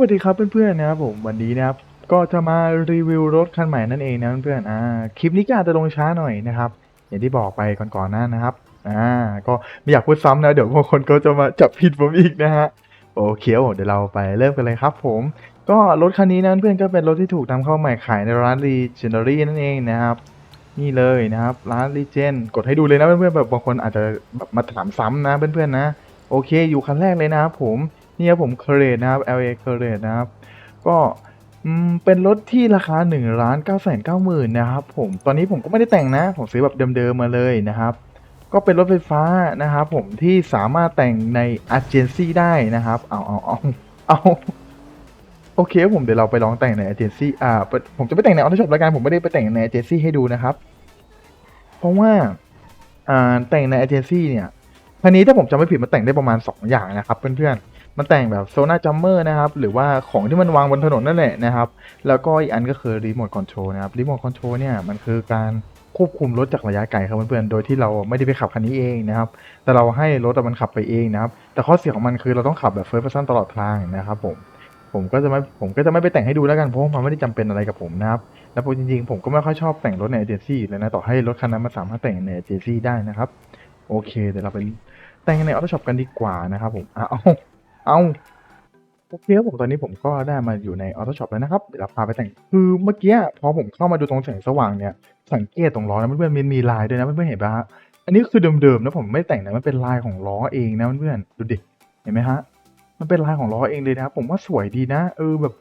วัสดีครับเพื่อนๆนะครับผมวันนี้นะครับก็จะมารีวิวรถคันใหม่นั่นเองนะเพื่อนๆอ่าคลิปนี้ก็อาจจะลงช้าหน่อยนะครับอย่างที่บอกไปก่อนๆหน้านะครับอ่าก็ไม่อยากพูดซ้ำนะเดี๋ยวบางคนก็จะมาจับผิดผมอีกนะฮะโอเคเดี๋ยวเราไปเริ่มกันเลยครับ ผม ก็รถคันนี้นะเพื่อนๆก็เป็นรถที่ถูกนำเข้าใหม่ขายในร้าน Legendary นั่นเองนะครับนี่เลยนะครับร้าน Legend กดให้ดูเลยนะเพื่อนๆแบบบางคนอาจจะแบบมาถามซ้ำนะเพื่อนๆนะโอเค อยู่คันแรกเลยนะครับผม นี่ครับผมเคเรตนะครับ LA เคเรตนะครับ ก็เป็นรถที่ราคา1นึ่งล้านเก้าแสนเก้าหมื่นนะครับผมตอนนี้ผมก็ไม่ได้แต่งนะ ผมซื้อแบบเดิมๆมาเลยนะครับ ก็เป็นรถไฟฟ้านะครับผมที่สามารถแต่งใน Agency ได้นะครับเอาเอาเอาเอาโอเคครับผมเดี๋ยวเราไปลองแต่งใน Agency อ่าผมจะไปแต่งใน Auto Shop แล้วกันผมไม่ได้ไปแต่งใน Agency ให้ดูนะครับ เพราะว่าอ่าแต่งใน Agency เนี่ยคันนี้ถ้าผมจำไม่ผิดมันแต่งได้ประมาณ 2 อย่างนะครับเพื่อนๆ มันแต่งแบบโซน่าจัมเมอร์นะครับ หรือว่าของที่มันวางบนถนนนั่นแหละนะครับ แล้วก็อีกอันก็คือรีโมทคอนโทรลนะครับรีโมทคอนโทรลเนี่ยมันคือการควบคุมรถจากระยะไกลครับเพื่อนๆ โดยที่เราไม่ได้ไปขับคันนี้เองนะครับ แต่เราให้รถมันขับไปเองนะครับ แต่ข้อเสียของมันคือเราต้องขับแบบ first person ตลอดทางนะครับผม ผมก็จะไม่ ผมก็จะไม่ไปแต่งให้ดูแล้วกัน เพราะมันไม่ได้จำเป็นอะไรกับผมนะครับ แล้วจริงๆ ผมก็ไม่ค่อยชอบแต่งรถในเอเจนซี่เลยนะ ต่อให้รถคันนั้นมันสามารถแต่งในเอเจนซี่ได้นะครับ โอเค เดี๋ยวเราไปแต่งในออโต้ช็อปกันดีกว่านะครับผมเอาเอา เอาโอเคครับผมตอนนี้ผมก็ได้มาอยู่ในออโต้ช็อปแล้วนะครับเดี๋ยวเราพาไปแต่งคือเมื่อกี้พอผมเข้ามาดูตรงแสงสว่างเนี่ยสังเกตตรงล้อนะเพื่อนๆมันมีลายด้วยนะเพื่อนๆเห็นปะฮะอันนี้คือเดิมๆนะผมไม่แต่งนะมันเป็นลายของล้อเองนะเพื่อนๆดูดิเห็นไหมฮะ มันเป็นลายของล้อเองเลยนะครับผมว่าสวยดีนะ เออแบบ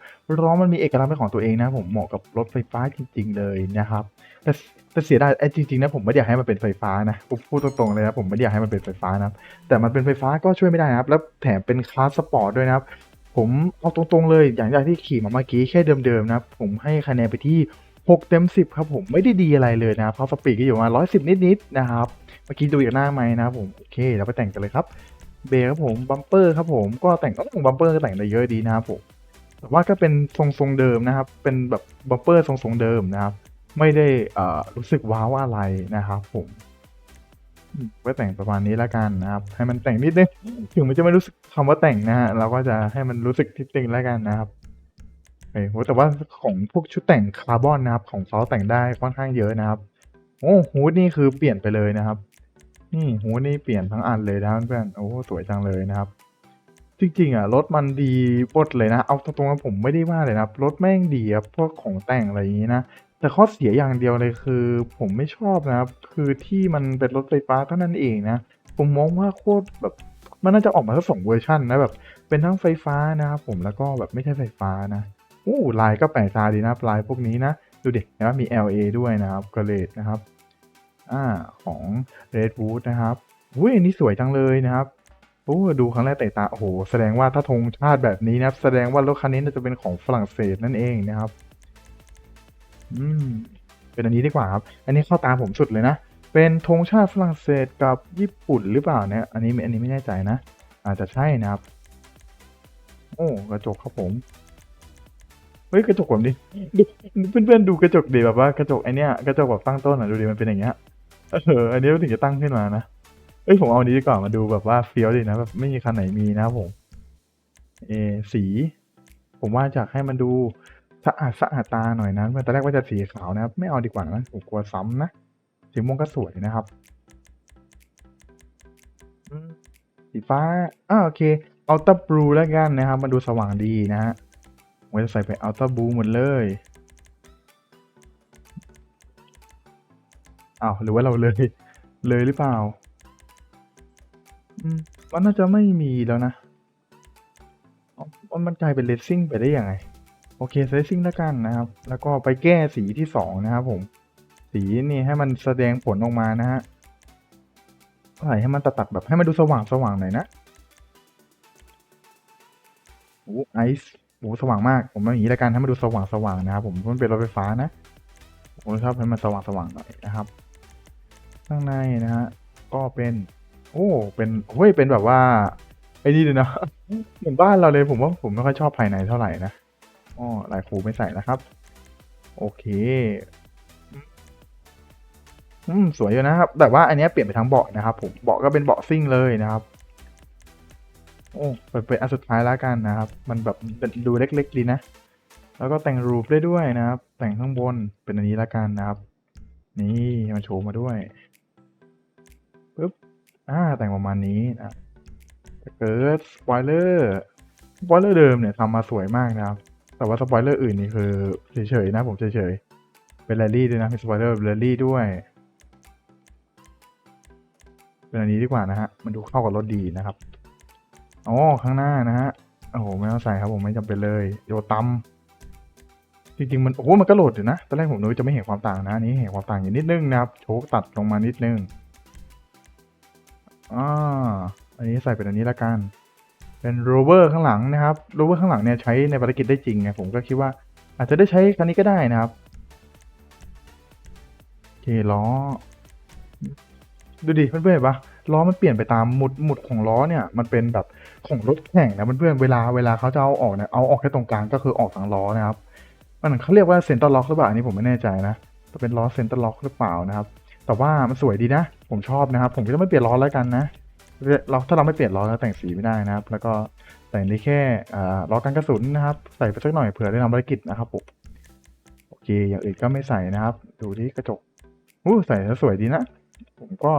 ล้อมันมีเอกลักษณ์เป็นของตัวเองนะ ผมเหมาะกับรถไฟฟ้าจริง ๆ เลยนะครับ แต่แต่เสียดายไอ้จริงๆนะผมไม่อยากให้มันเป็นไฟฟ้านะผมพูดตรงๆเลยนะผมไม่อยากให้มันเป็นไฟฟ้านะแต่มันเป็นไฟฟ้าก็ช่วยไม่ได้นะครับ แล้วแถมเป็นคลาสสปอร์ตด้วยนะครับ ผมเอาตรงๆเลยอย่างที่ขี่มาเมื่อกี้แค่เดิมๆนะผมให้คะแนนไปที่6เต็ม10 ครับผมไม่ได้ดีอะไรเลยนะครับเพราะสปีดก็อยู่ประมา110 นิดๆนะครับ เมื่อกี้ดูจากหน้าไม้นะครับผม โอเค เราไปแต่งกันเลยครับ เบรกครับผมบัมเปอร์ครับผมก็แต่งก็แต่งบัมเปอร์ก็แต่งได้เยอะดีนะครับผมแต่ว่าก็เป็นทรงทรงเดิมนะครับ เป็นแบบบัมเปอร์ทรงทรงเดิมนะครับ ไม่ได้เอ่อรู้สึกว้าวอะไรนะครับผมอืมก็แต่งประมาณนี้แล้วกันนะครับ ให้มันแต่งนิดนึงถึงมันจะไม่รู้สึกคำว่าแต่งนะฮะเราก็จะให้มันรู้สึกนิดนึงแล้วกันนะครับเอ้ยโหแต่ว่าของพวกชุดแต่งคาร์บอนนะครับ ของเขาแต่งได้ค่อนข้างเยอะนะครับ โอ้ฮูดนี่คือเปลี่ยนไปเลยนะครับ นี่หูนี่เปลี่ยนทั้งอันเลยนะเพื่อนโอ้สวยจังเลยนะครับ จริงๆอะรถมันดีปดเลยนะ เอาตรงๆนะผมไม่ได้ว่าเลยนะรถแม่งดีครับพวกของแต่งอะไรอย่างนี้นะแต่ข้อเสียอย่างเดียวเลยคือ ผมไม่ชอบนะครับ คือที่มันเป็นรถไฟฟ้าเท่านั้นเองนะ ผมมองว่าโคตรแบบมันน่าจะออกมาสักสองเวอร์ชันนะแบบเป็นทั้งไฟฟ้านะครับผมแล้วก็แบบไม่ใช่ไฟฟ้านะโอ้ลายก็แปลกตาดีนะลายพวกนี้นะ ดูดิเห็นว่ามี LA ด้วยนะครับกระเลดนะครับ อ่าของ Redwood นะครับอุ้ยอันนี้สวยจังเลยนะครับโอ้ดูครั้งแรกเตะตาโอ้โหแสดงว่าถ้าธงชาติแบบนี้นะครับ แสดงว่ารถคันนี้น่าจะเป็นของฝรั่งเศสนั่นเองนะครับ อืม เป็นอันนี้ดีกว่าครับ อันนี้เข้าตาผมสุดเลยนะเป็นธงชาติฝรั่งเศสกับญี่ปุ่นหรือเปล่าเนี่ยอันนี้อันนี้ไม่แน่ใจนะ อาจจะใช่นะครับ โอ้กระจกครับผมเฮ้ยกระจกผมดิเพื่อนๆดูกระจกดิแบบว่ากระจกไอเนี้ยกระจกแบบตั้งต้นอะดูดิมันเป็นอย่างเงี้ย เอออันนี้ถึงจะตั้งขึ้นมานะเอ้ยผมเอาอันนี้ดีกว่ามาดูแบบว่าเฟี้ยวดีนะแบบไม่มีคันไหนมีนะครับผมเอสี ผมว่าจะให้มันดูสะอาดสะอาดตาหน่อยนะตอนแรกว่าจะสีขาวนะครับไม่เอาดีกว่านะผมกลัวซ้ำนะสีม่วงก็สวยนะครับสีฟ้าอ่าโอเคอัลต a บลูแล้วกันนะครับมาดูสว่างดีนะฮะผมจะใส่ไปอัลต a บลูหมดเลย อ้าวหรือว่าเราเลย เลยหรือเปล่า อืมมันน่าจะไม่มีแล้วนะอ๋อมันกลายเป็นเลสซิ่งไปได้ยังไง โอเคเลสซิ่งแล้วกันนะครับ แล้วก็ไปแก้สีที่สองนะครับผม สีนี่ให้มันแสดงผลออกมานะฮะใส่ให้มันตัดๆแบบให้มันดูสว่างสว่างหน่อยนะโอ้ไอซ์โอ้สว่างมาก ผมเอาอย่างนี้แล้วกันให้มันดูสว่างสว่างนะครับผมมันเป็นรถไฟฟ้านะผมชอบให้มันสว่างสว่างหน่อยนะครับ ข้างในนะฮะ ก็เป็น โอ้ เป็นเฮ้ยเป็นแบบว่า ไอ้นี่เลยนะ เหมือนบ้านเราเลยผมว่าผมไม่ค่อยชอบภายในเท่าไหร่นะอ๋อลายครูไม่ใส่นะครับ โอเค อืม สวยอยู่นะครับ แต่ว่าอันนี้เปลี่ยนไปทั้งเบาะนะครับ ผม เบาะก็เป็นเบาะซิ่งเลยนะครับ โอ้เปิดเป็นอันสุดท้ายแล้วกันนะครับ มันแบบดูเล็ก ๆ ดีนะ แล้วก็แต่งรูปได้ด้วยนะครับ แต่งข้างบนเป็นอันนี้แล้วกันนะครับ นี่มาโชว์มาด้วย ปึ๊บอ่าแต่งประมาณนี้นะถ้าเกิดสปอยเลอร์สปอยเลอร์เดิมเนี่ยทำมาสวยมากนะครับ แต่ว่าสปอยเลอร์อื่นนี่คือเฉยๆนะผมเฉยๆเป็นแรลลี่ด้วยนะเป็นสปอยเลอร์แรลลี่ด้วยเป็นอันนี้ดีกว่านะฮะ มันดูเข้ากับรถดีนะครับ อ๋อ ข้างหน้านะฮะ โอ้โห ไม่ต้องใส่ครับผมไม่จำเป็นเลย โยตัม จริงๆ มัน โอ้โห มันก็โหลดอยู่นะ ตอนแรกผมนึกจะไม่เห็นความต่างนะ อันนี้เห็นความต่างอยู่นิดนึงนะครับ โชคตัดลงมานิดนึง อ่าอันนี้ใส่เป็นอันนี้ละกัน เป็นโรเวอร์ข้างหลังนะครับโรเวอร์ข้างหลังเนี่ยใช้ในภารกิจได้จริงไงผมก็คิดว่าอาจจะได้ใช้คันนี้ก็ได้นะครับโอเคล้อ ดูดิเพื่อนๆเห็นปะล้อมันเปลี่ยนไปตามหมุดหมุดของล้อเนี่ย มันเป็นแบบของรถแข่งนะเพื่อนๆเวลาเวลาเขาจะเอาออกเนี่ยเอาออกแค่ตรงกลางก็คือออกทั้งล้อนะครับมันเขาเรียกว่าเซนเตอร์ล็อกหรือเปล่าอันนี้ผมไม่แน่ใจนะจะเป็นล้อเซนเตอร์ล็อกหรือเปล่านะครับ แต่ว่ามันสวยดีนะ ผมชอบนะครับ ผมก็จะไม่เปลี่ยนล้อแล้วกันนะเราถ้าเราไม่เปลี่ยนล้อแล้วแต่งสีไม่ได้นะครับ แล้วก็แต่งได้แค่อ่าล้อกันกระสุนนะครับ ใส่ไปสักหน่อยเผื่อได้ทำภารกิจนะครับผมโอเค อย่างอื่นก็ไม่ใส่นะครับ ดูที่กระจกอู้ใส่แล้วสวยดีนะ ผมก็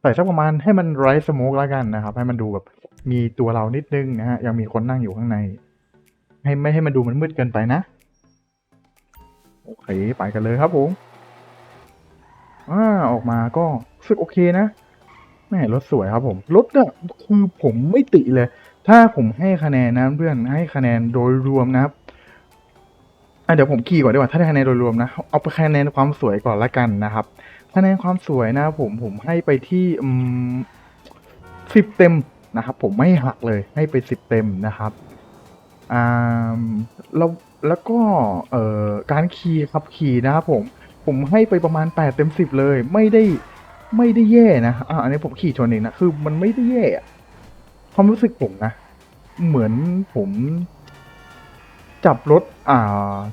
ใส่สักประมาณให้มันไร้สโมกแล้วกันนะครับ ให้มันดูแบบมีตัวเรานิดนึงนะฮะยังมีคนนั่งอยู่ข้างใน ให้ไม่ให้มันดูมันมืดเกินไปนะ โอเค ไปกันเลยครับผม ออกมาก็รู้สึกโอเคนะแม่รถสวยครับผมรถอะคือผมไม่ติเลย ถ้าผมให้คะแนนนะเพื่อนให้คะแนนโดยรวมนะครับอะเดี๋ยวผมขี่ก่อนดีกว่าถ้าได้คะแนนโดยรวมนะ เอาไปคะแนนความสวยก่อนละกันนะครับคะแนนความสวยนะผมผมให้ไปที่สิบเต็มนะครับ ผมไม่หักเลยให้ไปสิบเต็มนะครับอ่าแล้วแล้วก็เอ่อการขี่ขับขี่นะครับผม ผมให้ไปประมาณแปดเต็มสิบเลย ไม่ได้ไม่ได้แย่นะอ่าอันนี้ผมขี่ชนเองนะ คือมันไม่ได้แย่ความรู้สึกผมนะ เหมือนผมจับรถ อ่า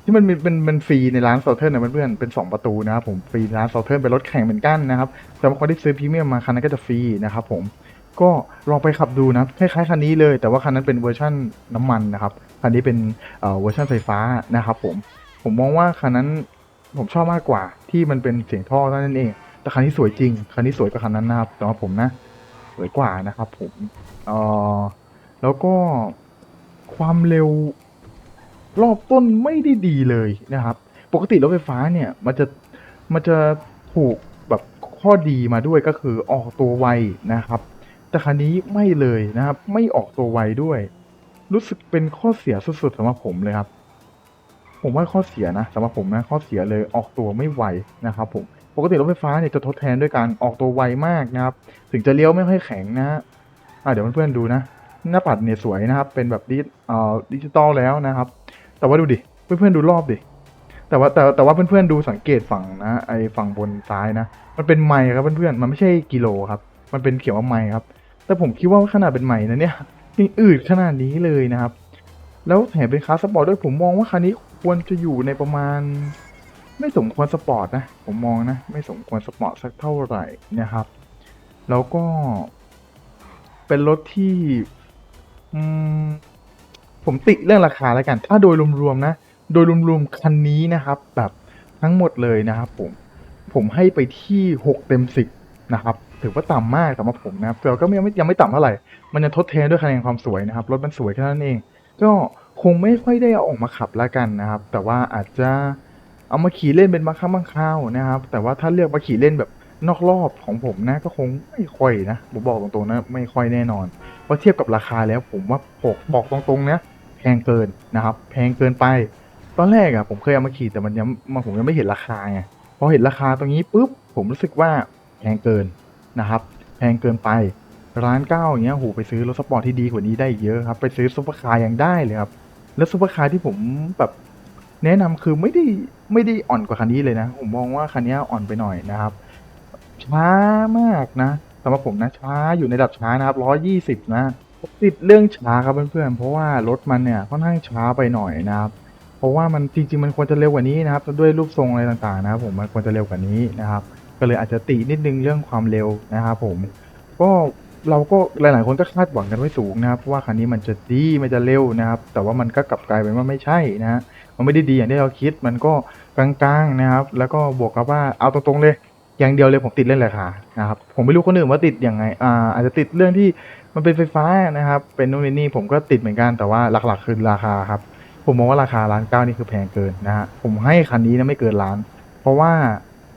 ที่มันเป็นเป็นฟรีในร้านเซาเทิร์นนะเพื่อนๆเป็นสองประตูนะครับผมฟรีร้านเซาเทิร์นเป็นรถแข่งเหมือนกันนะครับแต่ว่าคนที่ซื้อพรีเมียมมาคันนั้นก็จะฟรีนะครับผมก็ลองไปขับดูนะคล้ายๆคันนี้เลย แต่ว่าคันนั้นเป็นเวอร์ชั่นน้ำมันนะครับคันนี้เป็นเอ่อเวอร์ชันไฟฟ้านะครับผมผมมองว่าคันนั้น ผมชอบมากกว่าที่มันเป็นเสียงท่อเท่านั้นเอง แต่คันนี้สวยจริง คันนี้สวยกว่าคันนั้นนะครับแต่ว่าผมนะ สวยกว่านะครับ ผมเออแล้วก็ความเร็วรอบต้นไม่ได้ดีเลยนะครับ ปกติรถไฟฟ้าเนี่ย มันจะมันจะถูกแบบข้อดีมาด้วยก็คือออกตัวไวนะครับ แต่คันนี้ไม่เลยนะครับ ไม่ออกตัวไวด้วย รู้สึกเป็นข้อเสียสุดๆสำหรับผมเลยครับ ผมว่าข้อเสียนะสำหรับผมนะข้อเสียเลยออกตัวไม่ไวนะครับผมปกติรถไฟฟ้าเนี่ยจะทดแทนด้วยการออกตัวไวมากนะครับถึงจะเลี้ยวไม่ค่อยแข็งนะอะเดี๋ยวเพื่อนๆดูนะ หน้าปัดเนี่ยสวยนะครับ เป็นแบบดิจิเอ่อดิจิตอลแล้วนะครับ แต่ว่าดูดิเพื่อนๆดูรอบดิแต่ว่าแต่แต่ว่าเพื่อนๆดูสังเกตฝั่งนะไอฝั่งบนซ้ายนะ มันเป็นไมล์ครับเพื่อนๆมันไม่ใช่กิโลครับ มันเป็นเขียนว่าไมล์ครับ แต่ผมคิดว่าขนาดเป็นไมล์นะเนี่ยยังอืดขนาดนี้เลยนะครับ แล้วแถมเป็นคลาสสปอร์ตด้วยผมมองว่าคันนี้ค ควรจะอยู่ในประมาณ ไม่สมควรสปอร์ตนะ ผมมองนะ ไม่สมควรสปอร์ตสักเท่าไหร่นะครับ แล้วก็ เป็นรถที่ผมติเรื่องราคาแล้วกัน ถ้าโดยรวมๆนะ โดยรวมๆคันนี้นะครับ แบบทั้งหมดเลยนะครับ ผม ผมให้ไปที่หกเต็มสิบนะครับ ถือว่าต่ำมากสำหรับผมนะครับแต่ก็ยังไม่ยังไม่ต่ำเท่าไหร่ มันจะทดแทนด้วยคะแนนความสวยนะครับ รถมันสวยแค่นั้นเอง ก็ คงไม่ค่อยได้เอาออกมาขับแล้วกันนะครับ แต่ว่าอาจจะเอามาขี่เล่นเป็นบางครั้งบางคราวนะครับ แต่ว่าถ้าเลือกมาขี่เล่นแบบนอกรอบของผมนะก็คงไม่ค่อยนะผมบอกตรงๆนะไม่ค่อยแน่นอนเพราะเทียบกับราคาแล้วผมว่าบอกบอกตรงๆนะแพงเกินนะครับ แพงเกินไป ตอนแรกอะผมเคยเอามาขี่แต่มันยังมาผมยังไม่เห็นราคาไงพอเห็นราคาตรงนี้ปุ๊บผมรู้สึกว่าแพงเกินนะครับ แพงเกินไป ร้านเก้าอย่างเงี้ยโหไปซื้อรถสปอร์ตที่ดีกว่านี้ได้เยอะครับ ไปซื้อซุปเปอร์คาร์ยังได้เลยครับ แล้วซุปเปอร์คาร์ที่ผมแบบแนะนำคือไม่ได้ไม่ได้อ่อนกว่าคันนี้เลยนะ ผมมองว่าคันนี้อ่อนไปหน่อยนะครับ ช้ามากนะสำหรับผมนะช้าอยู่ในระดับช้านะครับร้อยี่สิบนะติดเรื่องช้าครับเพื่อนๆเพราะว่ารถมันเนี่ยค่อนข้างช้าไปหน่อยนะครับ เพราะว่ามันจริง ๆ มันควรจะเร็วกว่านี้นะครับด้วยรูปทรงอะไรต่างๆ นะครับ ผมมันควรจะเร็วกว่านี้นะครับ ก็เลยอาจจะตินิดนึงเรื่องความเร็วนะครับผมก็ เราก็หลาย ๆ คนก็คาดหวังกันไว้สูงนะครับว่าคันนี้มันจะดีมันจะเร็วนะครับ แต่ว่ามันก็กลับกลายเป็นว่าไม่ใช่นะฮะมันไม่ได้ดีอย่างที่เราคิดมันก็กลางๆนะครับ แล้วก็บวกกับว่าเอาตรงๆเลยอย่างเดียวเลยผมติดเรื่องราคานะครับผมไม่รู้คนอื่นว่าติดยังไงอ่าอาจจะติดเรื่องที่มันเป็นไฟฟ้านะครับ เป็นนู่นนี่ผมก็ติดเหมือนกันแต่ว่าหลัก ๆ คือราคาครับผมมองว่าราคาล้านเก้านี่คือแพงเกินนะฮะผมให้คันนี้นะไม่เกินล้าน เพราะว่า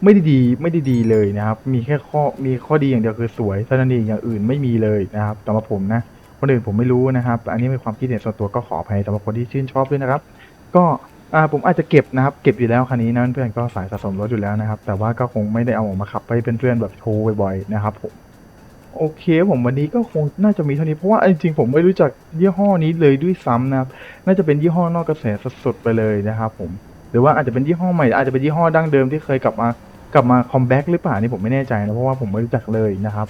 ไม่ได้ดีไม่ได้ดีเลยนะครับ มีแค่ข้อมีข้อดีอย่างเดียวคือสวยเท่านั้นเองอย่างอื่นไม่มีเลยนะครับสำหรับผมนะคนอื่นผมไม่รู้นะครับ อันนี้เป็นความคิดเห็นส่วนตัวก็ขออภัยสำหรับคนที่ชื่นชอบด้วยนะครับ ก็อ่าผมอาจจะเก็บนะครับ เก็บอยู่แล้วคันนี้นะเพื่อนก็สายสะสมรถอยู่แล้วนะครับ แต่ว่าก็คงไม่ได้เอาออกมาขับไปเป็นเพื่อนๆแบบโชว์บ่อยๆนะครับผมโอเคผมวันนี้ก็คงน่าจะมีเท่านี้เพราะว่าจริงๆผมไม่รู้จักยี่ห้อนี้เลยด้วยซ้ำนะครับน่าจะเป็นยี่ห้อนอกกระแสสุดๆไปเลยนะครับผมหรือว่าอาจจะเป็นยี่ห้อใหม่อาจจะเป็นยี่ห้อดั้งเดิมที่เคยกลับมา กลับมาคอมแบ็กหรือเปล่านี่ผมไม่แน่ใจนะ เพราะว่าผมไม่รู้จักเลยนะครับ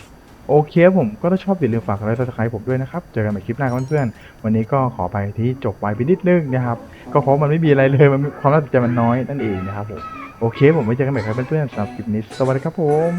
โอเคผมก็ถ้าชอบอย่าลืมฝากไลค์ซับสไครป์ผมด้วยนะครับ เจอกันใหม่คลิปหน้าเพื่อนๆ วันนี้ก็ขอไปที่จบไปไปนิดนึงนะครับ ก็เพราะมันไม่มีอะไรเลยมันความน่าสนใจมันน้อยนั่นเองนะครับผมโอเค ผมไว้เจอกันใหม่ครับเพื่อนๆสำหรับคลิปนี้สวัสดีครับผม